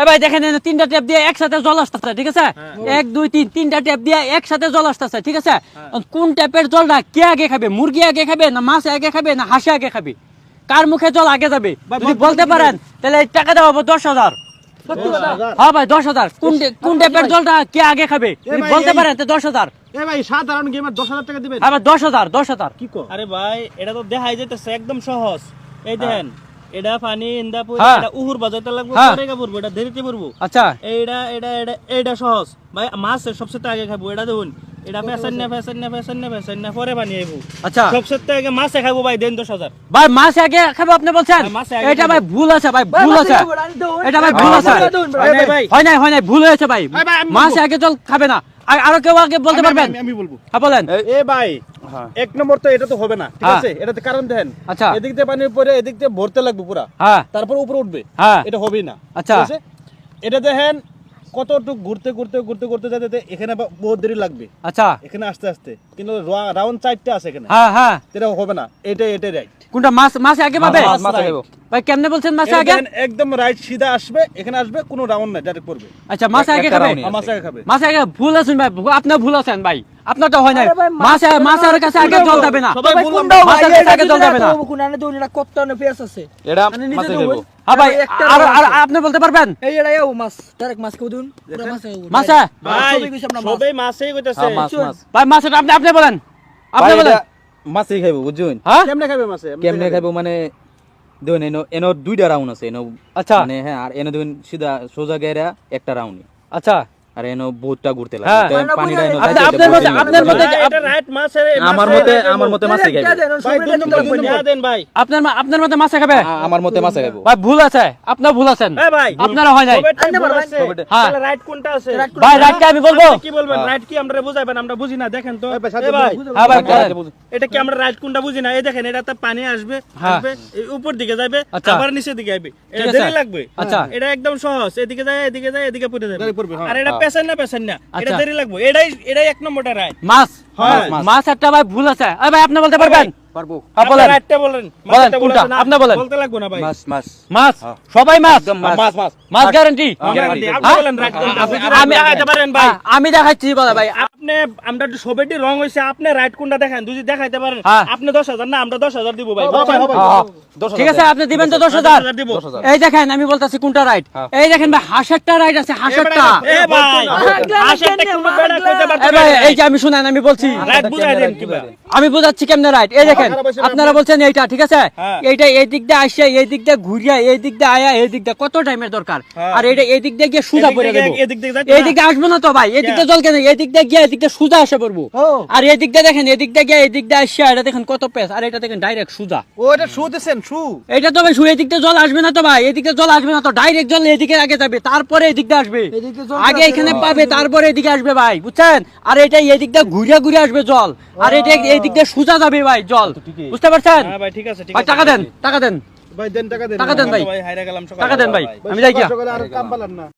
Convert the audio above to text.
এই ভাই দেখেন তিনটা ট্যাপ দিয়ে একসাথে জল আসতেছে ঠিক আছে? এক দুই তিন তিনটা ট্যাপ দিয়ে একসাথে জল আসতেছে ঠিক আছে? কোন ট্যাপের জলটা কে আগে খাবে? মুরগি আগে খাবে না মাছ আগে খাবে না হাঁসে আগে খাবে? কার মুখে জল আগে যাবে? যদি বলতে পারেন তাহলে টাকা দেওয়া হবে দশ হাজার। হ্যাঁ ভাই দশ হাজার। কোন কোন ট্যাপের জলটা কে আগে খাবে? যদি বলতে পারেন দশ হাজার। এ ভাই সাধারণ গেমার দশ হাজার টাকা দিবেন। আবার দশ হাজার দশ হাজার। কি আরে ভাই এটা তো দেখাই যাইতেছে একদম সহজ। এই দেখেন এটা পানি ইন্দাপুর। এটা উহুর বাজাইতে লাগবে। পরে পড়ব এটা দেরিতে পড়ব আচ্ছা এইটা এটা এটা এইটা সহজ ভাই মাছ সবচেয়ে আগে খাব এটা দেখুন এটা ফ্যাশন না ফ্যাশন না ফ্যাশন না ফ্যাশন না পরে পানি আইবো আচ্ছা সবচেয়ে আগে মাছে খাব ভাই দেন দশ হাজার ভাই মাছ আগে খাবে আপনি বলছেন এটা ভাই ভুল আছে ভাই ভুল আছে এটা ভাই ভুল আছে হয় নাই হয় নাই ভুল হয়েছে ভাই মাছ আগে জল খাবে না আর আরও কেউ আগে বলতে পারবেন আমি- আমি বলব হ্যাঁ বলেন এ ভাই এক নম্বর তো এটা তো হবে না ঠিক হ্যাঁ। আছে? এটাতে কারণ দেখেন আচ্ছা। এদিক দিয়ে পানি পরে এদিক দিয়ে ভরতে লাগবে পুরা। হ্যাঁ। তারপর উপরে উঠবে। হ্যাঁ। এটা হবেই না। আচ্ছা। ঠিক আছে? এটা দেখেন কতটুকু ঘুরতে ঘুরতে ঘুরতে ঘুরতে যেতে যেতে এখানে বহুত দেরি লাগবে। আচ্ছা। এখানে আস্তে আস্তে। কিন্তু রাউন্ড চারটে আছে এখানে। হ্যাঁ হ্যাঁ। এটা হবে না। এটা এটা রাইট কোনটা মাছ মাছ আগে পাবে? মাছ- মাছ আগে। ভাই কেমনে বলছেন মাছ আগে? একদম রাইট সিধা আসবে এখানে আসবে কোনো রাউন্ড নাই ডাইরেক্ট পড়বে। আচ্ছা মাছ আগে খাবে? মাছ আগে খাবে। মাছ আগে ভুল আছেন ভাই আপনি ভুল আছেন ভাই। আপনারটা হয় নাই। মাছ মাছের কাছে আগে জল যাবে না। সবাই বললাম মাছের কাছে আগে জল যাবে না। এটা মানে মাছে খাইবো হ্যাঁ ভাই আর আর আপনি বলতে পারবেন? মাছে ভাই সবাই মাছেই কইতাছে। হ্যাঁ, মাছ মাছ ভাই মাছের আপনি আপনি বলেন। আপনি বলেন। এটা মাছেই খাইবো বুঝছেন? হ্যাঁ? কেমনে খাবে মাছে কেমনে খাইবো মানে দেখুন এনো এনো দুইটা রাউন্ড আছে। এনো আচ্ছা। মানে হ্যাঁ আর এনো দেখুন সিধা সোজা গেরা একটা রাউন্ড আচ্ছা। আর এনো বহুতটা ঘুরতে হ্যাঁ। লাগে পানিটা এনো আপনার মতে- আপনার মতে- এটা রাইট মাছের আমার মতে আমার মতে মাছে খাইবো। ভাই দুই নম্বর দুই নম্বর। দেন ভাই। আপনার আপনার মতে মাছে খাবে? আমার মতে মাছে খাইবো। ভাই ভুল আছে। আপনার ভুল আছেন। ভাই। আপনারা হয় নাই। হ্যাঁ। তাহলে রাইট কোনটা আছে? ভাই রাইটটা আমি বলব? কি বলবেন? রাইট কি আমরা বুঝাইবেন? আমরা বুঝি না দেখেন তো। ভাই। হ্যাঁ ভাই এটা কি আমরা রাইট কোনটা বুঝি না? এই দেখেন এটা এটাতে পানি আসবে। আসবে উপর দিকে যাবে আচ্ছা। আবার নিচের দিকে আসবে এটা দেরি লাগবে। আচ্ছা। এটা একদম সহজ। এদিকে যায় এদিকে যায় এদিকে পড়ে যাবে। আর এটা পেছন না পেছন। না এটা আচ্ছা। দেরি লাগবে। এটাই এটাই এক নম্বরটা রায় মাছ। মাছ একটা ভাই ভুল আছে। ভাই আপনি বলতে পারবেন? পারব। হ্যাঁ, বলেন। রাইটটা বলেন বলেন, কোনটা? আপনি বলেন। বলতে লাগবে না ভাই। মাছ মাছ। মাছ? সবাই মাছ? মাছ। মাছ মাছ। মাছ গ্যারান্টি গ্যারান্টি। আপনি হ্যাঁ? বলেন আমি আপনি দেখাইতে পারেন ভাই। আমি দেখাচ্ছি বলা ভাই। আপনি আমরা একটু সবাইটি রং হয়েছে আপনি রাইট কোনটা দেখেন? যদি দেখাইতে পারেন হ্যাঁ। আপনি দশ হাজার না আমরা দশ হাজার দিব ভাই। হবে, হবে। দশ ঠিক আছে আপনি দিবেন তো দশ হাজার দিব। এই দেখেন আমি বলতেছি কোনটা রাইট এই দেখেন ভাই হাঁসেরটা রাইট আছে হাঁসেরটা। এ ভাই। আশেরটা কোনো বেড়া কইতে পারতো এই যে আমি শুনেন আমি বলছি। রাইট বুঝাই দেন কি ভাই আমি বোঝাচ্ছি কেমনে রাইট এই দেখেন আপনারা বলছেন এইটা ঠিক আছে হ্যাঁ। এইটা এই দিক দিয়ে আসে এই দিক দিয়ে ঘুরিয়া এই দিক দিয়ে আয়া এই দিক দিয়ে কত টাইমের দরকার হ্যাঁ। আর এটা এই দিক দিয়ে গিয়ে সুজা পড়ে দিয়ে দেবো দিয়ে যাইতে এই দিক দিয়ে আসব না তো ভাই এই দিক দিয়ে জল কেন এই দিক দিয়ে গিয়ে এই দিক দিয়ে সুজা আসে পড়ব আর এই দিক দিয়ে দেখেন এই দিক দিয়ে গিয়ে এই দিক দিয়ে আসে এটা দেখেন কত পেস আর এটা দেখেন ডাইরেক্ট সুজা ও এটা শু দিছেন শু এটা তো ভাই শুয়ে দিক দিয়ে জল আসবে না তো ভাই এদিকে জল আসবে না তো ডাইরেক্ট জল এদিকে আগে যাবে তারপরে এদিক দিয়ে আসবে আগে এখানে পাবে তারপরে এদিকে আসবে ভাই বুঝছেন আর এটা এদিক দিয়ে ঘুরিয়া ঘুরিয়ে আসবে জল আর এটা এই দিক দিয়ে সুজা যাবে ভাই জল। বুঝতে পারছেন? হ্যাঁ ভাই ঠিক আছে ঠিক ভাই আছে। টাকা দেন টাকা দেন। ভাই দেন টাকা দেন। টাকা দেন ভাই। ভাই হাইরা গেলাম সকালে। টাকা দেন ভাই ভাই, আমি যাই গিয়া।